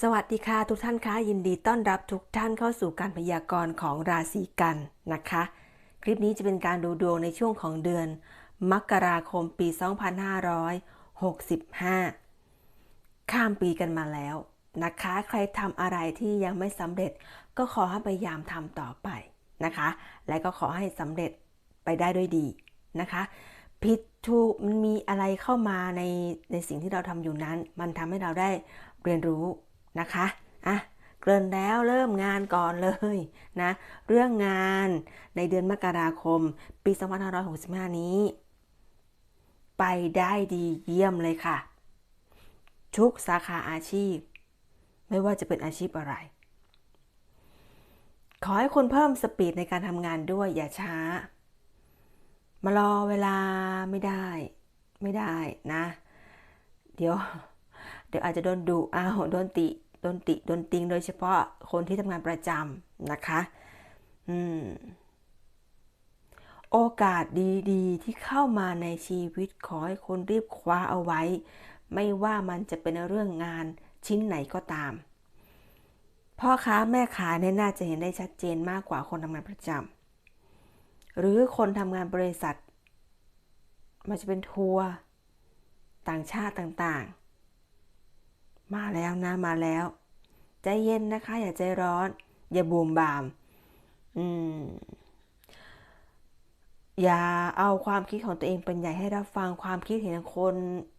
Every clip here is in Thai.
สวัสดีค่ะทุกท่านคะยินดีต้อนรับทุกท่านเข้าสู่การพยากรณ์ของราศีกันนะคะ คลิปนี้จะเป็นการดูดวงในช่วงของเดือน มกราคมปี 2565 ข้ามปีกันมาแล้วนะคะ ใครทำอะไรที่ยังไม่สำเร็จ ก็ขอให้พยายามทำต่อไปนะคะ และก็ขอให้สำเร็จไปได้ด้วยดีนะคะผิดถูกมันมีอะไรเข้ามาในในสิ่งที่เราทำอยู่นั้น มันทำให้เราได้เรียนรู้ นะคะอะเกริ่นแล้วเริ่มงานก่อนเลยนะเรื่องงานในเดือนมกราคม ปี 2565 นี้ ไปได้ดีเยี่ยมเลยค่ะ ทุกสาขาอาชีพ ไม่ว่าจะเป็นอาชีพอะไร ขอให้คุณเพิ่มสปีดในการทำงานด้วยอย่าช้า มารอเวลาไม่ได้ ไม่ได้นะ เดี๋ยว เดี๋ยวอาจจะโดนดุอ้าวโดนติ โดนติโดนติง โดยเฉพาะคนที่ทำงานประจำนะคะอืมโอกาสดีๆ ที่เข้ามาในชีวิตขอให้คุณรีบคว้าเอาไว้ ไม่ว่ามันจะเป็นเรื่องงานชิ้นไหนก็ตาม พ่อค้าแม่ขาเนี่ยน่าจะเห็นได้ชัดเจนมากกว่าคนทำงานประจำหรือคนทำงานบริษัท มันจะเป็นทัวร์ต่างชาติต่างๆ มาแล้วนะมาแล้ว ใจเย็นนะคะ อย่าใจร้อน อย่าบูมบาม อืม อย่าเอาความคิดของตัวเองเป็นใหญ่ให้รับฟังความคิดเห็นคน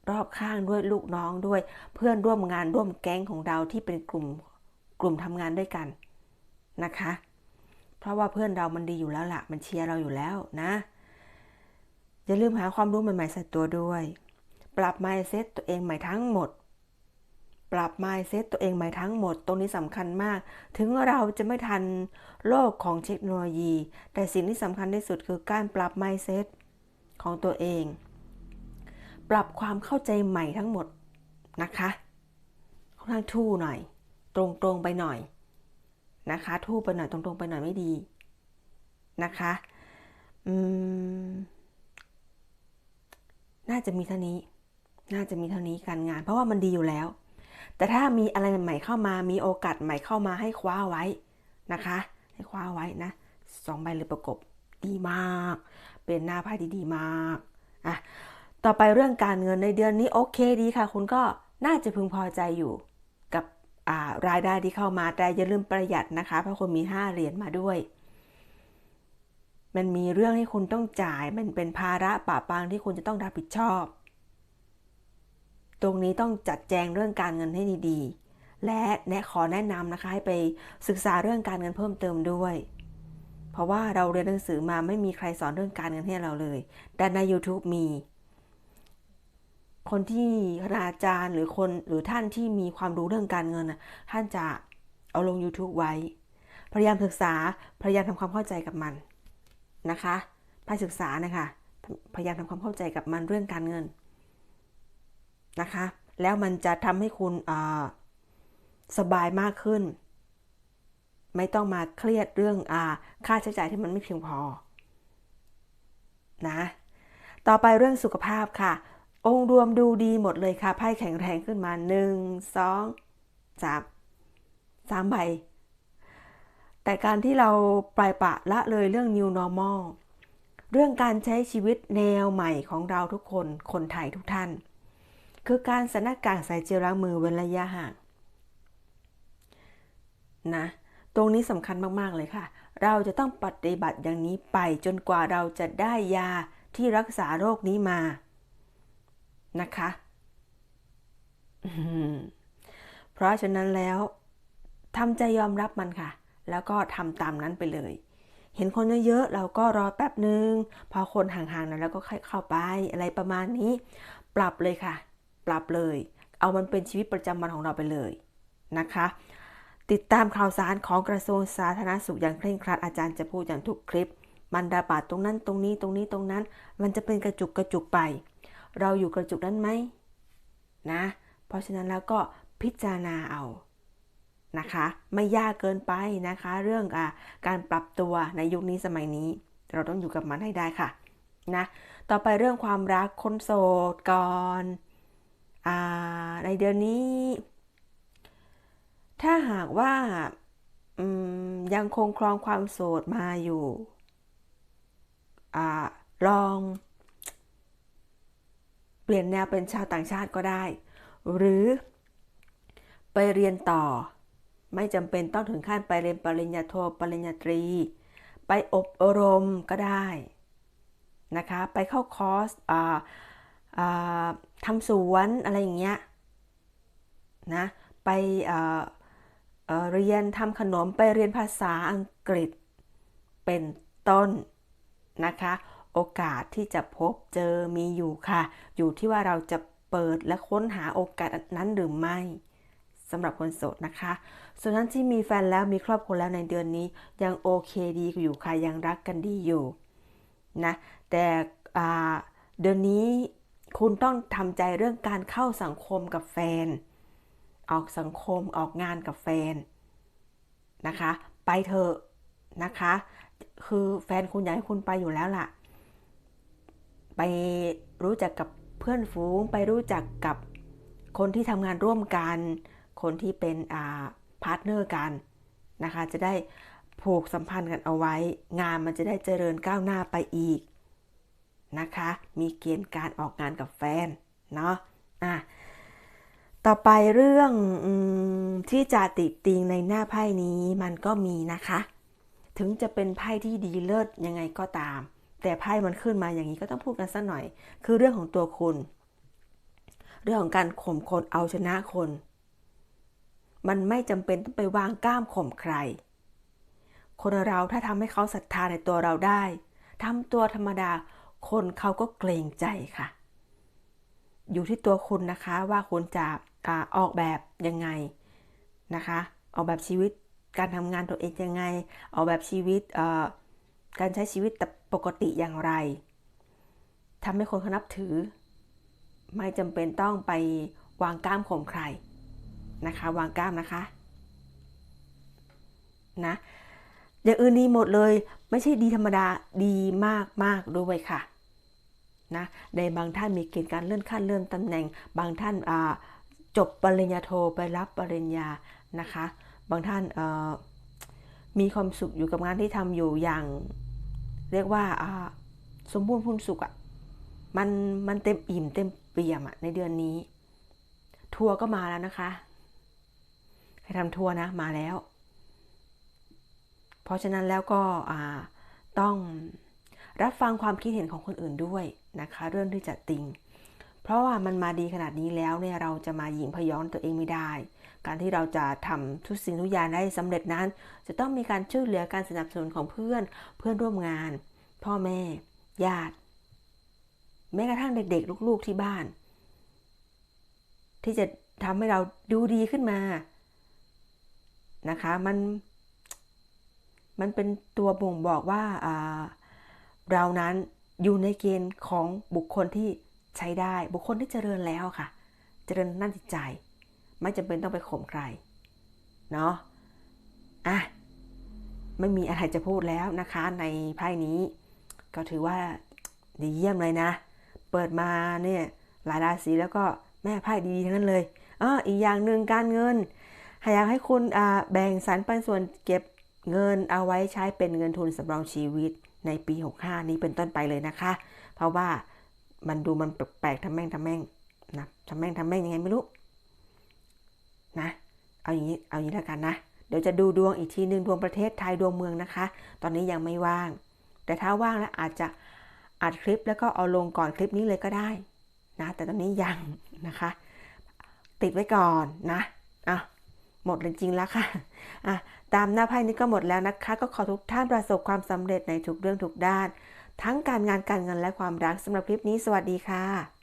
รอบข้างด้วยลูกน้องด้วย เพื่อนร่วมงานร่วมแก๊งของเราที่เป็นกลุ่มกลุ่มทำงานด้วยกันนะคะ เพราะว่าเพื่อนเรามันดีอยู่แล้วละ่ะ มันเชียร์เราอยู่แล้วนะอย่าลืมหาความรู้ใหม่ๆใส่ตัวด้วย ปรับ mindset ตัวเองใหม่ทั้งหมด ปรับ mindset ตัวเองใหม่ทั้งหมด ตรงนี้สำคัญมาก ถึงเราจะไม่ทันโลกของเทคโนโลยี แต่สิ่งที่สำคัญที่สุดคือการปรับ mindset ของตัวเอง ปรับความเข้าใจใหม่ทั้งหมดนะคะค่อนข้างทู่หน่อย ตรงๆไปหน่อยนะคะ ทู่ไปหน่อยตรงๆไปหน่อยไม่ดีนะคะอืมน่าจะมีเท่านี้ น่าจะมีเท่านี้การงาน เพราะว่ามันดีอยู่แล้ว แต่ถ้ามีอะไรใหม่เข้ามามีโอกาสใหม่เข้ามาให้คว้าไว้นะคะ ให้คว้าไว้นะสองใบเลยประกบดีมาก เป็นหน้าไพ่ที่ดีมากอะต่อไปเรื่องการเงินในเดือนนี้โอเคดีค่ะ คุณก็น่าจะพึงพอใจอยู่กับรายได้ที่เข้ามาแต่อย่าลืมประหยัดนะคะ เพราะคุณมี5เหรียญมาด้วย มันมีเรื่องให้คุณต้องจ่าย มันเป็นภาระปะปางที่คุณจะต้องรับผิดชอบ ตรงนี้ต้องจัดแจงเรื่องการเงินให้ดีๆ และแนะขอแนะนำนะคะให้ไปศึกษาเรื่องการเงินเพิ่มเติมด้วย เพราะว่าเราเรียนหนังสือมาไม่มีใครสอนเรื่องการเงินให้เราเลย แต่ใน YouTube มี คนที่คณาจารย์หรือคนหรือท่านที่มีความรู้เรื่องการเงินท่านจะเอาลง YouTube ไว้ พยายามศึกษา พยายามทำความเข้าใจกับมันนะคะไปศึกษานะคะ พยายามทำความเข้าใจกับมันเรื่องการเงิน นะคะ แล้วมันจะทำให้คุณสบายมากขึ้น ไม่ต้องมาเครียดเรื่องอค่าใช้จ่ายที่มันไม่เพียงพอ นะ ต่อไปเรื่องสุขภาพค่ะ องค์รวมดูดีหมดเลยค่ะไพ่แข็งแรงขึ้นมา 1 2 3 3ใบแต่การที่เราปลายปะละเลยเรื่อง new normal เรื่องการใช้ชีวิตแนวใหม่ของเราทุกคน คนไทยทุกท่าน คือการใส่หน้ากากใส่เจลล้างมือเว้นระยะห่างนะ ตรงนี้สำคัญมาก ๆ เลยค่ะ เราจะต้องปฏิบัติอย่างนี้ไปจนกว่าเราจะได้ยาที่รักษาโรคนี้มานะคะเพราะฉะนั้นแล้วทำใจยอมรับมันค่ะ แล้วก็ทำตามนั้นไปเลย เห็นคนเยอะๆเราก็รอแป๊บหนึ่งพอคนห่างๆนั้นแล้วก็ค่อยเข้าไปอะไรประมาณนี้ ปรับเลยค่ะ ปรับเลย เอามันเป็นชีวิตประจำวันของเราไปเลยนะคะ ติดตามข่าวสารของกระทรวงสาธารณสุขอย่างเคร่งครัดอาจารย์จะพูดอย่างทุกคลิป มันดาบาดตรงนั้นตรงนี้ตรงนี้ตรงนั้น มันจะเป็นกระจุกกระจุกไป เราอยู่กระจุกนั้นไหมนะ เพราะฉะนั้นแล้วก็พิจารณาเอานะคะไม่ยากเกินไปนะคะ เรื่องอการปรับตัวในยุคนี้สมัยนี้ เราต้องอยู่กับมันให้ได้ค่ะนะต่อไปเรื่องความรักคนโสดก่อน ในเดือนนี้ ถ้าหากว่ายังคงครองความโสดมาอยู่อลองเปลี่ยนแนวเป็นชาวต่างชาติก็ได้ หรือไปเรียนต่อ ไม่จำเป็นต้องถึงขั้นไปเรียนปริญญาโทปริญญาตรี ไปอบรมก็ได้นะคะ ไปเข้าคอร์สอ ทำสวนอะไรอย่างเงี้ยนะไปเเรียนทำขนมไปเรียนภาษาอังกฤษเป็นต้นนะคะ โอกาสที่จะพบเจอมีอยู่ค่ะ อยู่ที่ว่าเราจะเปิดและค้นหาโอกาสนั้นหรือไม่สำหรับคนโสดนะคะ ส่วนนั้นที่มีแฟนแล้วมีครอบครัวแล้วในเดือนนี้ยังโอเคดีอยู่ค่ะยังรักกันดีอยู่นะแต่เดือนนี้ คุณต้องทำใจเรื่องการเข้าสังคมกับแฟน ออกสังคมออกงานกับแฟนนะคะ ไปเถอะนะคะ คือแฟนคุณอยากให้คุณไปอยู่แล้วล่ะ ไปรู้จักกับเพื่อนฝูง ไปรู้จักกับคนที่ทำงานร่วมกัน คนที่เป็นอ่าพาร์ทเนอร์กันนะคะ จะได้ผูกสัมพันธ์กันเอาไว้ งานมันจะได้เจริญก้าวหน้าไปอีก นะคะ มีเกณฑ์การออกงานกับแฟนเนาะอะต่อไปเรื่องอที่จะติดติงในหน้าไพ่นี้มันก็มีนะคะ ถึงจะเป็นไพ่ที่ดีเลิศยังไงก็ตาม แต่ไพ่มันขึ้นมาอย่างนี้ก็ต้องพูดกันสักหน่อย คือเรื่องของตัวคุณ เรื่องของการข่มคนเอาชนะคน มันไม่จำเป็นต้องไปวางก้ามข่มใคร คนเราถ้าทำให้เขาศรัทธาในตัวเราได้ทำตัวธรรมดา คนเขาก็เกรงใจค่ะ อยู่ที่ตัวคุณนะคะว่าคุณจะออกแบบยังไงนะคะ ออกแบบชีวิตการทำงานตัวเองยังไง ออกแบบชีวิตการใช้ชีวิตแต่ปกติอย่างไรทำให้คนเขานับถือ ไม่จำเป็นต้องไปวางกล้ามข่มใครนะคะ วางกล้ามนะคะนะอย่างอื่นดีหมดเลย ไม่ใช่ดีธรรมดาดีมากมากด้วยค่ะ นะในบางท่านมีเกณฑ์การเลื่อนขั้นเลื่อนตำแหน่ง บางท่านจบปริญญาโทไปรับปริญญานะคะ บางท่านมีความสุขอยู่กับงานที่ทำอยู่อย่าง เรียกว่าสมบูรณ์พูนสุขอะ่ะมันมันเต็มอิ่มเต็มเปี่ยมอะในเดือนนี้ ทัวร์ก็มาแล้วนะคะใครทำทัวร์นะมาแล้ว เพราะฉะนั้นแล้วก็ต้องรับฟังความคิดเห็นของคนอื่นด้วย นะคะ เรื่องที่จะติง เพราะว่ามันมาดีขนาดนี้แล้วเนี่ยเราจะมาหยิงพย้อนตัวเองไม่ได้ การที่เราจะทำทุกสิ่งทุกอย่างได้สำเร็จนั้น จะต้องมีการช่วยเหลือการสนับสนุนของเพื่อน เพื่อนร่วมงาน พ่อแม่ ญาติ แม้กระทั่งเด็กๆ ลูกๆที่บ้าน ที่จะทำให้เราดูดีขึ้นมานะคะมันมันเป็นตัวบ่งบอกว่าเรานั้น อยู่ในเกณฑ์ของบุคคลที่ใช้ได้ บุคคลที่เจริญแล้วค่ะ เจริญนั่นจิตใจ ไม่จำเป็นต้องไปข่มใคร เนาะอะไม่มีอะไรจะพูดแล้วนะคะในไพ่นี้ ก็ถือว่าดีเยี่ยมเลยนะ เปิดมาเนี่ยหลายราศีแล้วก็แม่ไพ่ดีๆทั้งนั้นเลยอ๋ออีกอย่างหนึ่งการเงินอยากให้คุณแบ่งสรรปันส่วนเก็บเงินเอาไว้ใช้เป็นเงินทุนสำรองชีวิต ในปี 65 นี้เป็นต้นไปเลยนะคะ เพราะว่ามันดูมันแปลกๆทำแม่งทำแม่งนะทำแม่งทำแม่งยังไงไม่รู้นะเอาอย่างนี้เอาอย่างนี้แล้วกันนะ เดี๋ยวจะดูดวงอีกทีหนึ่งดวงประเทศไทยดวงเมืองนะคะ ตอนนี้ยังไม่ว่าง แต่ถ้าว่างแล้วอาจจะอัดคลิปแล้วก็เอาลงก่อนคลิปนี้เลยก็ได้นะแต่ตอนนี้ยังนะคะ ติดไว้ก่อนนะอะ หมดจริงๆแล้วค่ะอะ ตามหน้าไพ่นี้ก็หมดแล้วนะคะ ก็ขอทุกท่านประสบความสำเร็จในทุกเรื่องทุกด้าน ทั้งการงานการเงินและความรักสำหรับคลิปนี้สวัสดีค่ะ